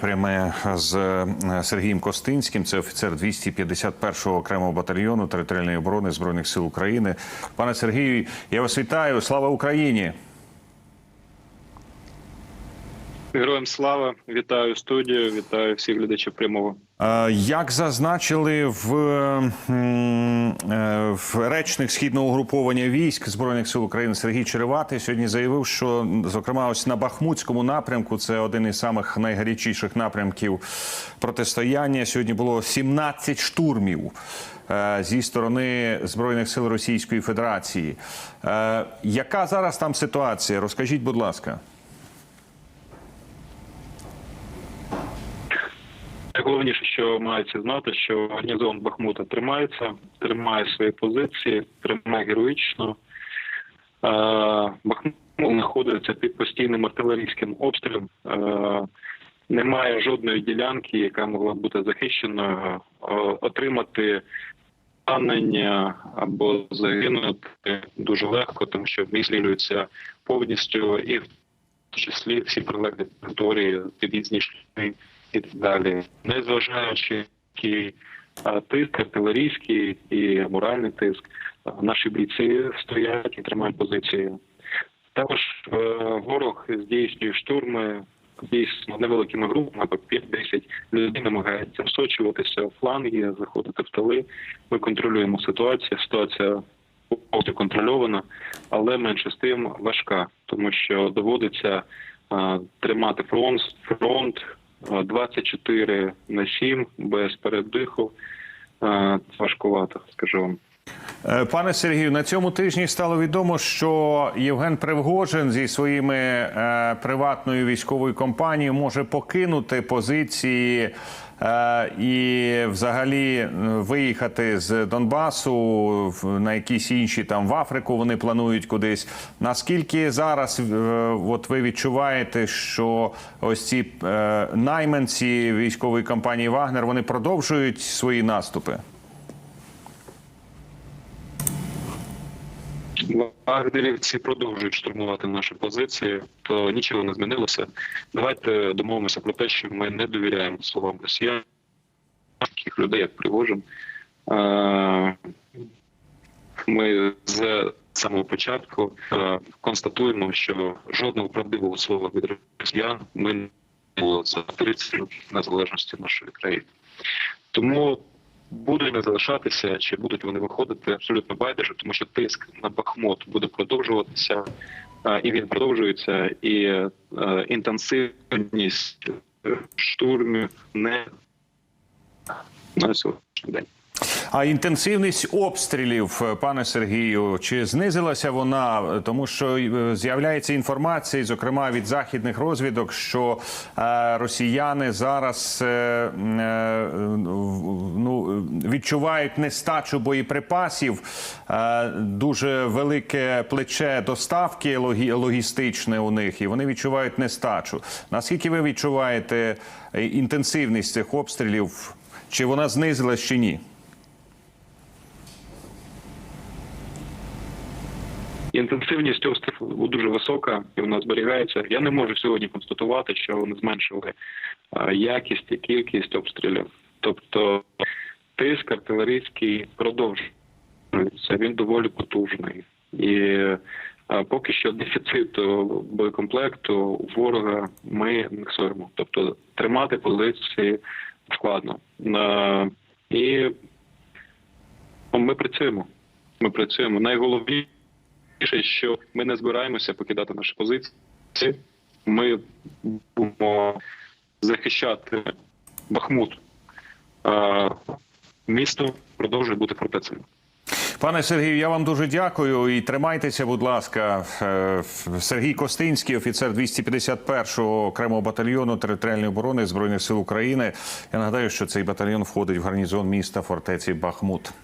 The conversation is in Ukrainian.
пряме з е, Сергієм Костинським. Це офіцер 251-го окремого батальйону територіальної оборони збройних сил України. Пане Сергію, я вас вітаю. Слава Україні! Героям слава, вітаю студію, вітаю всіх глядачів прямого. Е, Як зазначили в, е, в речник східного угруповання військ збройних сил України Сергій Череватий сьогодні заявив, що зокрема ось на Бахмутському напрямку це один із самих найгарячіших напрямків протистояння. Сьогодні було 17 штурмів е, зі сторони збройних сил Російської Федерації. Яка зараз там ситуація? Розкажіть, будь ласка. Найголовніше, що мається знати, що гарнізон Бахмута тримається, тримає свої позиції, тримає героїчно. Е, Бахмут знаходиться під постійним артилерійським обстрілом. Е, Немає жодної ділянки, яка могла бути захищеною, Е, отримати поранення або загинути дуже легко, тому що відстрілюються повністю і в числі всі прилеглі території, під'їзні шляхи і так далі. Незважаючи який тиск артилерійський і моральний тиск, наші бійці стоять і тримають позицію. Також е, ворог здійснює штурми дійсно невеликими групами, по 5-10 людей намагається всочуватися в фланги, заходити в тили. Ми контролюємо ситуацію. Ситуація повністю контрольована, але менше з тим важка, тому що доводиться тримати фронт, фронт 24 на 7 без передиху. Е, важкувато, скажу вам. Е, Пане Сергію, на цьому тижні стало відомо, що Євген Привгожин зі своїми е, приватною військовою компанією може покинути позиції е, і взагалі е, виїхати з Донбасу на якісь інші там в Африку. Вони планують кудись. Наскільки зараз е, от ви відчуваєте, що ось ці е, найманці військової компанії Вагнер вони продовжують свої наступи? Вагнерівці продовжують штурмувати наші позиції, то нічого не змінилося. Давайте домовимося про те, що ми не довіряємо словам росіян, таких людей, як Пригожин. Ми з самого початку констатуємо, що жодного правдивого слова від росіян ми не було за 30 років незалежності нашої країни. Тому будуть не залишатися, чи будуть вони виходити абсолютно байдуже, тому що тиск на Бахмут буде продовжуватися, е, і він продовжується, і е, інтенсивність штурмів не на сьогоднішній день. А інтенсивність обстрілів, е, пане Сергію, чи знизилася вона? Тому що з'являється інформація, зокрема від західних розвідок, що росіяни зараз відчувають нестачу боєприпасів, е, дуже велике плече доставки логістичне у них, і вони відчувають нестачу. Наскільки ви відчуваєте е, інтенсивність цих обстрілів? Чи вона знизилась чи ні? Інтенсивність обстрілу дуже висока і вона зберігається. Я не можу сьогодні констатувати, що вони зменшили е, якість і кількість обстрілів. Тобто тиск артилерійський продовжується. Він доволі потужний. І поки що дефіциту боєкомплекту ворога ми міксуємо. Тобто тримати позиції складно. І ми працюємо. Ми працюємо. Найголовніше що ми не збираємося покидати наші позиції. Ми будемо захищати Бахмут. Місто продовжує бути фортецею. Пане Сергію, я вам дуже дякую і тримайтеся, будь ласка. Е, Сергій Костинський, офіцер 251-го окремого батальйону територіальної оборони збройних сил України. Я нагадаю, що цей батальйон входить в гарнізон міста фортеці Бахмут.